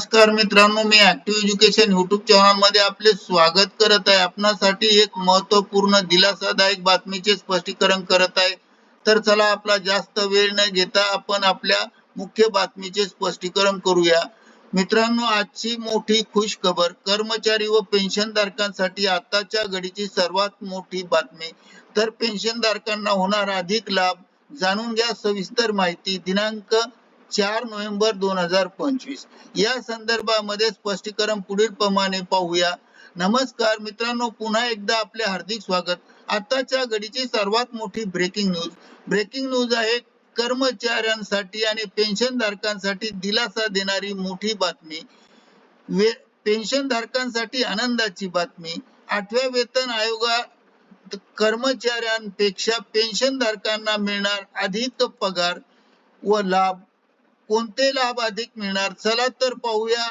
नमस्कार मित्रांनो मी ऍक्टिव्ह एज्युकेशन युट्यूब चॅनलमध्ये आपले स्वागत करत आहे. आपणासाठी एक महत्त्वपूर्ण दिलासादायक बातमीचे स्पष्टीकरण करत आहे. तर चला आपला जास्त वेळ न घेता आपण आपल्या मुख्य बातमीचे स्पष्टीकरण करूया. मित्रांनो आजची मोठी खुश खबर कर्मचारी व पेन्शनधारकांसाठी आताच्या घडीची सर्वात मोठी बातमी. तर पेन्शनधारकांना होणार अधिक लाभ जाणून घ्या. सविस्तर माहिती दिनांक चार नोव्हेंबर दोन हजार पंचवीस. या संदर्भामध्ये स्पष्टीकरण पुढील प्रमाणे पाहूया. नमस्कार मित्रांनो पुन्हा एकदा आपले हार्दिक स्वागत. आताच्या घडीची सर्वात मोठी ब्रेकिंग न्यूज ब्रेकिंग न्यूज आहे कर्मचाऱ्यांसाठी आणि पेन्शन धारकांसाठी दिलासा देणारी मोठी बातमी. पेन्शन धारकांसाठी आनंदाची बातमी. आठव्या वेतन आयोगा कर्मचाऱ्यांपेक्षा पेन्शन धारकांना मिळणार अधिक पगार व लाभ. कोणते लाभ अधिक मिळणार? चला तर पाहूया.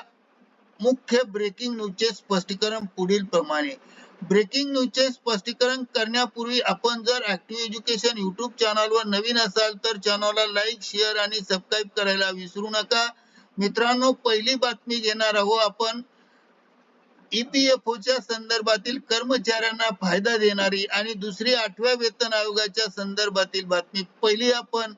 मुख्य ब्रेकिंग न्यूजचे स्पष्टीकरण पुढील प्रमाणे. ब्रेकिंग न्यूजचे स्पष्टीकरण करण्यापूर्वी आपण जर ऍक्टिव्ह एज्युकेशन युट्यूब चॅनलवर नवीन असाल तर चॅनलला लाईक शेअर आणि सबस्क्राईब करायला विसरू नका. मित्रांनो पहिली बातमी घेणार आहोत आपण. ईपीएफओ च्या संदर्भातील कर्मचाऱ्यांना फायदा देणारी आणि दुसरी आठव्या वेतन आयोगाच्या संदर्भातील बातमी. पहिली आपण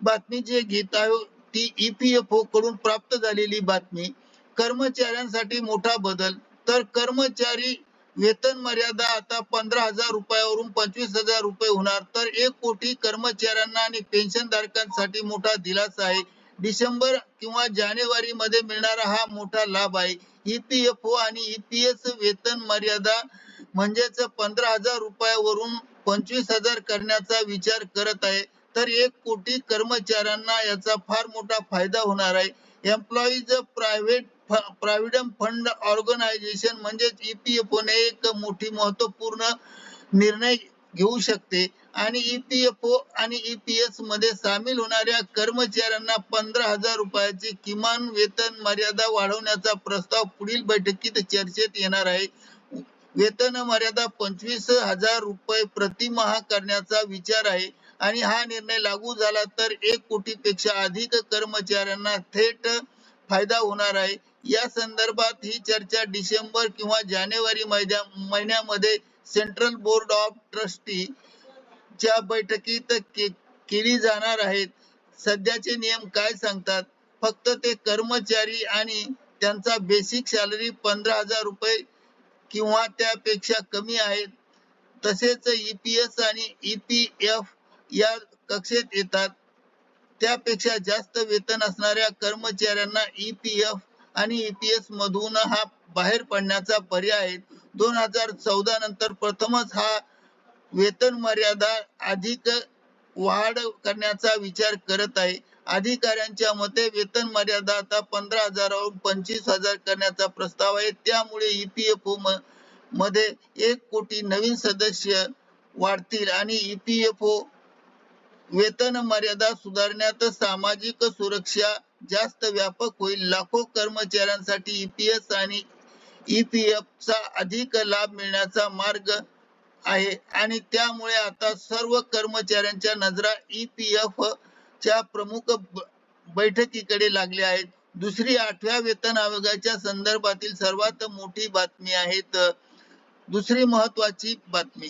बातमी जे घेत आहोत ती ईपीएफओ कडून प्राप्त झालेली बातमी कर्मचाऱ्यांसाठी मोठा बदल. तर कर्मचारी वेतन मर्यादा आता पंधरा हजार रुपयावरून पंचवीस हजार रुपये होणार. तर एक कोटी कर्मचाऱ्यांना आणि पेन्शन धारकांसाठी मोठा दिलासा आहे. डिसेंबर किंवा जानेवारी मध्ये मिळणारा हा मोठा लाभ आहे. ईपीएफओ आणि ईपीएस वेतन मर्यादा म्हणजेच पंधरा हजार रुपयावरून पंचवीस हजार करण्याचा विचार करत आहे. तर एक कोटी कर्मचाऱ्यांना याचा फार मोठा फायदा होणार आहे. Employees private provident fund organisation म्हणजेच ईपीएफओ ने एक मोठी महत्त्वपूर्ण निर्णय घेऊ शकते. आणि ईपीएफओ आणि ईपीएसमध्ये सामील होणाऱ्या कर्मचाऱ्यांना पंधरा हजार रुपयाची किमान वेतन मर्यादा वाढवण्याचा प्रस्ताव पुढील बैठकीत चर्चेत येणार आहे. वेतन मर्यादा पंचवीस हजार रुपये प्रतिमाह करण्याचा विचार आहे. आणि हा निर्णय लागू झाला तर एक कोटी पेक्षा अधिक कर्मचाऱ्यांना थेट फायदा होणार आहे. या संदर्भात ही चर्चा डिसेंबर किंवा जानेवारी महिन्यामध्ये सेंट्रल बोर्ड ऑफ ट्रस्टी च्या बैठकीत केली जाणार आहेत सध्याचे नियम काय सांगतात? फक्त ते कर्मचारी आणि त्यांचा बेसिक सॅलरी पंधरा हजार रुपये किंवा त्यापेक्षा कमी आहेत तसेच ईपीएस आणि ईपीएफ या कक्षेत येतात. त्यापेक्षा जास्त वेतन असणाऱ्या कर्मचाऱ्यांना ईपीएफ आणि ईपीएस मधून हा बाहेर पडण्याचा पर्याय आहे दोन हजार चौदा नंतर प्रथमच हा वेतन मर्यादा अधिक वाढ करण्याचा विचार करत आहे. अधिकाऱ्यांच्या मते वेतन मर्यादा आता पंधरा हजारावरून पंचवीस हजार करण्याचा प्रस्ताव आहे. त्यामुळे ईपीएफओ मध्ये एक कोटी नवीन सदस्य वाढतील आणि ईपीएफओ वेतन मर्यादा सुधारण्यात सामाजिक सुरक्षा जास्त व्यापक होईल. लाखो कर्मचाऱ्यांसाठी ईपीएस आणि ईपीएफ चा अधिक लाभ मिळण्याचा मार्ग आहे. आणि त्यामुळे आता सर्व कर्मचाऱ्यांच्या नजरा ईपीएफ च्या प्रमुख बैठकीकडे लागल्या आहेत. दुसरी आठव्या वेतन आयोगाच्या संदर्भातील सर्वात मोठी बातमी आहे दुसरी महत्वाची बातमी.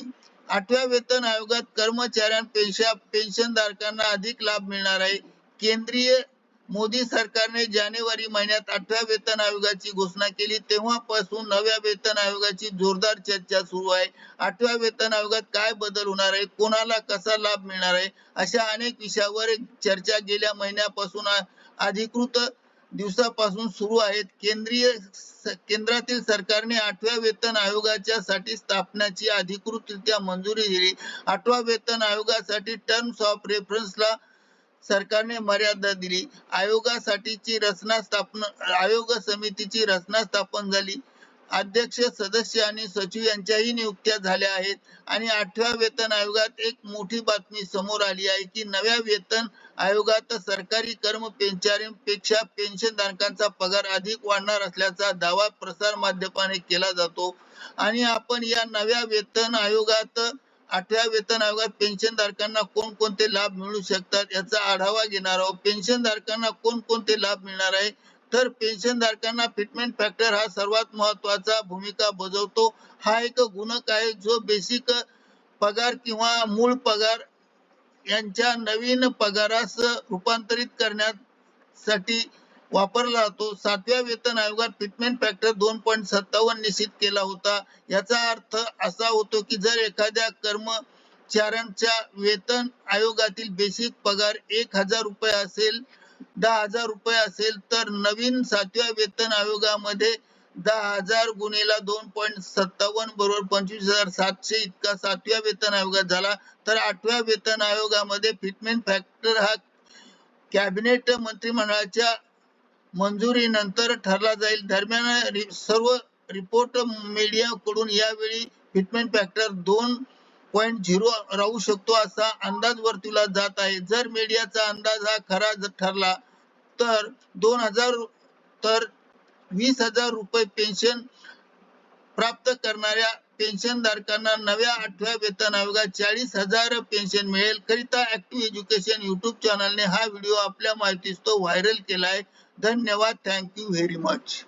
आठव्या वेतन आयोगात कर्मचाऱ्यांपेक्षा पेन्शनधारकांना अधिक लाभ मिळणार आहे. केंद्रीय मोदी सरकारने जानेवारी महिन्यात आठव्या वेतन आयोगाची घोषणा केली. तेव्हापासून नव्या वेतन आयोगाची जोरदार चर्चा सुरू आहे. आठव्या वेतन आयोगात काय बदल होणार आहे? कोणाला कसा लाभ मिळणार आहे? अशा अनेक विषयावर चर्चा गेल्या महिन्यापासून अधिकृत दिवसापासून सुरू आहेत. केंद्रीय केंद्रातील सरकारने आठव्या वेतन आयोगाच्या साठी स्थापनाची अधिकृतरित्या मंजुरी दिली. आठवा वेतन आयोगासाठी टर्म्स ऑफ रेफरन्सला सरकारने मर्यादा दिली. आयोगासाठीची रचना स्थापन आयोग समितीची रचना स्थापन झाली. अध्यक्ष सदस्य आणि सचिव यांच्याही नियुक्त्या झाल्या आहेत. आणि आठव्या वेतन आयोगात एक मोठी बातमी समोर आली आहे की नव्या वेतन आयोगात सरकारी कर्मपेक्षा पेन्शन धारकांचा पगार अधिक वाढणार असल्याचा दावा प्रसार माध्यमाने केला जातो. आणि आपण या नव्या वेतन आयोगात आठव्या वेतन आयोगात पेन्शन धारकांना कोणकोणते लाभ मिळू शकतात याचा आढावा घेणार आहोत. पेन्शन धारकांना कोणकोणते लाभ मिळणार आहे? तर पेन्शनधारकांना फिटमेंट फॅक्टर हा सर्वात महत्त्वाचा भूमिका बजावतो. हा एक गुणक आहे जो बेसिक पगार किंवा मूळ पगार यांच्या नवीन पगारास रूपांतरित करण्यासाठी वापरला जातो. सातव्या वेतन आयोगात ट्रीटमेंट फॅक्टर दोन पॉईंट सत्तावन्न निश्चित केला होता. याचा अर्थ असा होतो की जर एखाद्या कर्मचाऱ्यांच्या वेतन आयोगातील बेसिक पगार एक हजार रुपये असेल दहा हजार रुपये असेल तर नवीन सातव्या वेतन आयोगामध्ये दहा हजार गुणेला दोन पॉईंट सत्तावन्न बरोबर पंचवीस हजार सातशे इतका सातव्या वेतन आयोगात झाला. तर आठव्या वेतन आयोगामध्ये फिटमेंट फॅक्टर हा कॅबिनेट मंत्रिमंडळाच्या मंजुरीनंतर ठरला जाईल. दरम्यान सर्व रिपोर्ट मीडियाकडून यावेळी फिटमेंट फॅक्टर दोन पॉईंट झिरो राहू शकतो असा अंदाज वर्तविला जात आहे. जर मीडियाचा अंदाज हा खरा ठरला तर दोन हजार तर वीस हजार रुपये पेन्शन प्राप्त करणाऱ्या पेन्शन धारकांना नव्या आठव्या वेतन आयोगात चाळीस हजार पेन्शन मिळेल. करिता ऍक्टिव्ह एज्युकेशन युट्यूब चॅनलने हा व्हिडिओ आपल्या माहितीस तो व्हायरल केलाय. धन्यवाद. Thank you very much